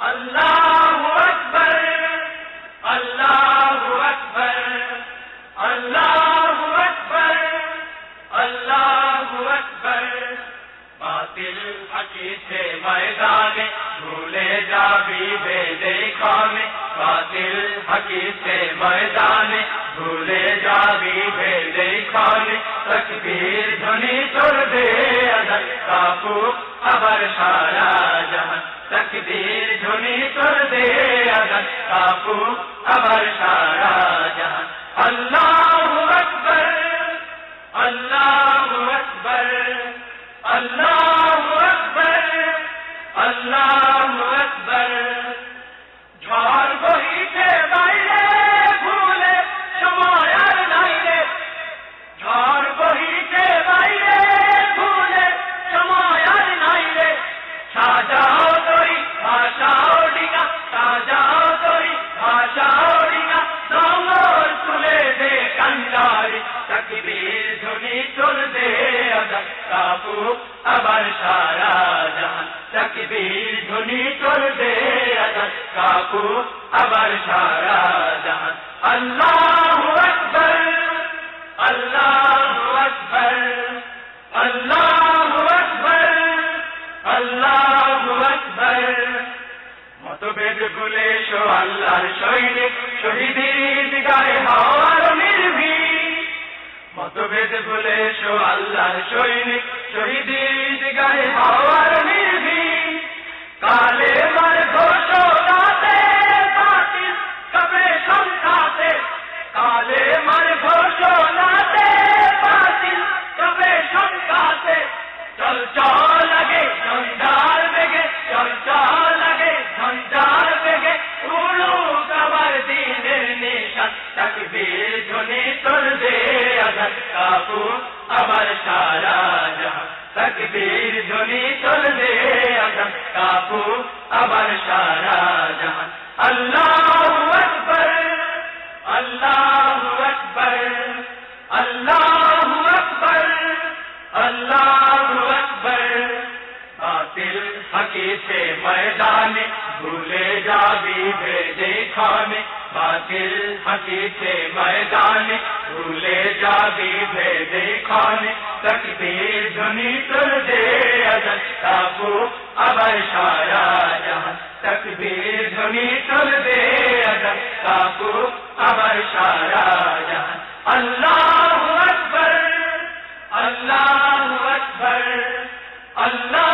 اللہ اکبر اللہ اکبر اللہ اکبر اللہ اکبر۔ باطل حقی سے میدان بھولے جا بھی بے دیکھا میں۔ باطل حقی سے میدان بھولے جا بھی بے دیکھا میں۔ تکبیر دھنی تر دے ادر کاپو خبر سارا جہاں تکبیر دھنی ادر کاپو خبر سارا جہاں اللہ اکبر اللہ اکبر اللہ اکبر তাকবীর ধ্বনি চলবে কাকু আবার সারা জাহান। আল্লাহু আকবার আল্লাহু আকবার আল্লাহু আকবার আল্লাহু আকবার। মতভেদ গুলে সো আল্লাহর সৈনিক শহীদের গায়ে হাওয়ার মতভেদ সো আল্লাহর সৈনিক শহীদের امر شارا جہاں تکبیر دھنی سن دے اگر کاپو امر سارا اللہ اکبر اللہ اکبر اللہ اکبر اللہ اکبر۔ قاتل سے میدان بھولے جا بھی دیکھا میں۔ باطل حقی سے میدان بھولے جا بھی بھیجے کھانے تکبیر دھنی تر دے ادر کابو ابر شایا جہاں، تکبیر دھنی تر دے ادر کابو ابر شایا جہاں۔ اللہ اکبر اللہ اکبر، اللہ